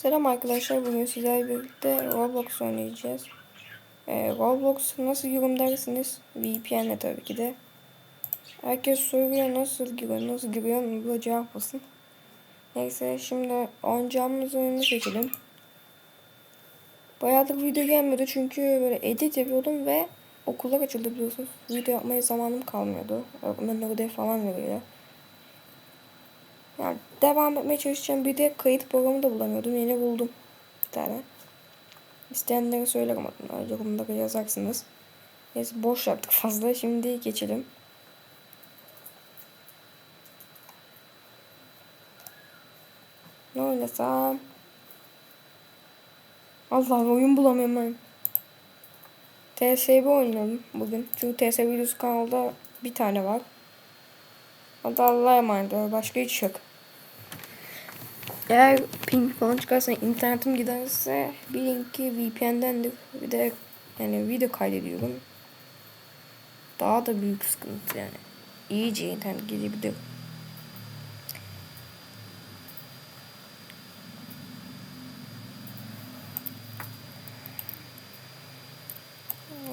Selam arkadaşlar. Bugün sizlerle birlikte Roblox oynayacağız. Ee, Roblox nasıl giriyorum dersiniz? VPN'le tabii ki de. Herkes soruyor nasıl giriyor, nasıl giriyor, bu cevap olsun. Neyse şimdi oynayacağımız oyunu seçelim. Bayağıdır video gelmedi çünkü böyle edit yapıyordum ve okullar açıldı biliyorsunuz. Video yapmaya zamanım kalmıyordu. Öğretmenler ödev falan veriyor. Yani devam etmeye çalışacağım. Bir de kayıt programı da bulamıyordum. Yeni buldum. Bir tane. İsteyenlere söylerim adına. Yorumlara yazarsınız. Neyse boş yaptık fazla. Şimdi geçelim. Ne oynasam? Allah oyun bulamıyorum ben. TSB oynayalım bugün. Çünkü TSB videosu kanalda bir tane var. Hadi Allah'a emanet. Başka hiç yok. Eğer ping falan çıkarsa internetim giderse bilin ki VPN'dendir. Bir de yani video kaydediyorum. Daha da büyük sıkıntı yani. İyice internet gidebilir.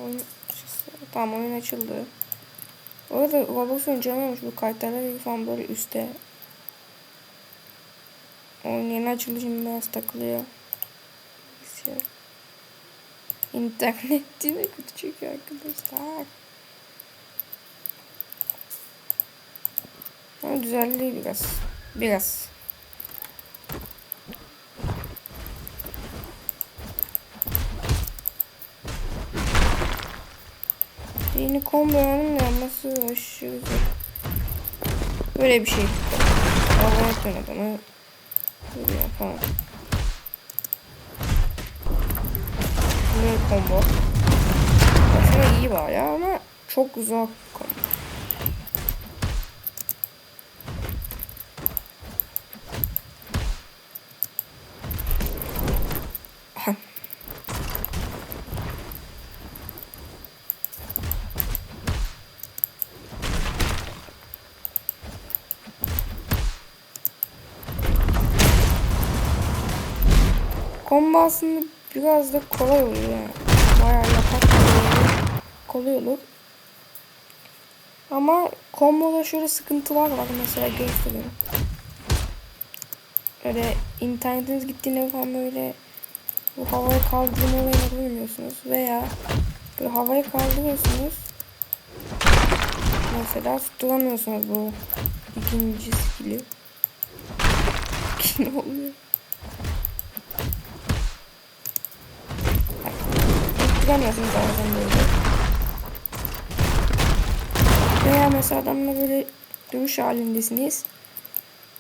Oyun, tamam oyun açıldı. Orada Roblox oynayamıyormuş bu karakterler falan böyle üstte. Oyun yeni açıldı şimdi biraz takılıyor. İnternet mi? Kötü çekiyor arkadaşlar. Ama düzeldi biraz. Biraz. Yeni kombonun yapması aşırı zor. Böyle bir şey. Allah'a emanet adamı. Yapalım. Böyle combo. Aslında iyi var ya ama çok zor combo. Combo aslında biraz da kolay oluyor yani. Bayağı yapak kolay olur. Ama komboda şöyle sıkıntılar var mesela göstereyim. Öyle internetiniz gittiğinde falan böyle bu havaya kaldırma olayını bilmiyorsunuz veya böyle havaya kaldırıyorsunuz mesela tutturamıyorsunuz bu ikinci skill'i ne oluyor? Tutturamıyorsunuz bazen böyle. Veya mesela adamla böyle dövüş halindesiniz.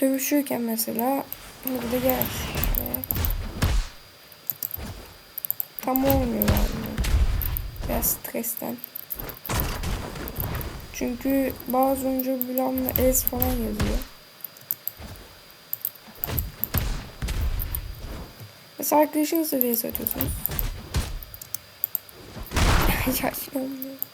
Dövüşürken mesela burada gel. Tam olmuyor yani. Biraz stresten. Çünkü bazı oyuncu Blan'la Ez falan yazıyor. Mesela arkadaşınızla vs atıyorsunuz. Yaşlanmıyor.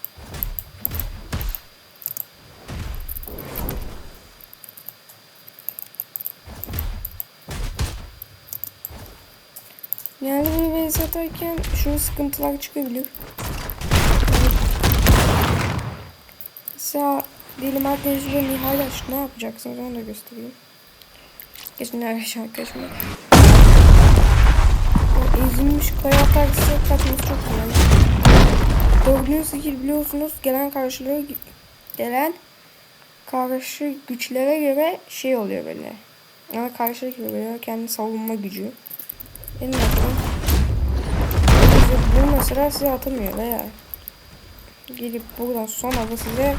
Yani böyle vs atarken şu sıkıntılar çıkabilir. Mesela diyelim arkadaşlar Nihal aşk ne yapacaksınız onu da göstereyim. Geçin arkadaşlar arkadaşlar. Ezilmiş kaya taksi kaçması çok kolay. Gördüğünüz skill biliyorsunuz gelen karşılığı gelen karşı güçlere göre şey oluyor böyle. Yani karşılık veriyor kendi savunma gücü. Benim yapalım. Bu mesela size atamıyor veya gelip buradan sonra da size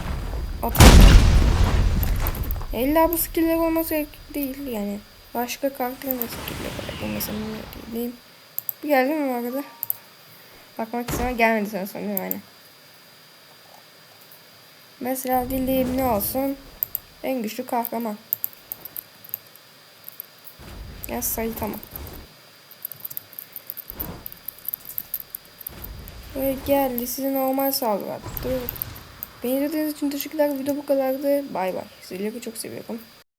atamıyor. İlla bu skill'ler olması değil yani. Başka karakterin de skill'ler var. Bu mesela ne diyeyim. Bir geldi mi arada? Bakmak istemem gelmedi sana sanıyorum yani. Mesela dileyim ne olsun? En güçlü kahraman. Ya sayı tamam. Ve geldi size normal saldırı attı. Beni izlediğiniz için teşekkürler. Video bu kadardı. Bay bay. Sizleri çok seviyorum.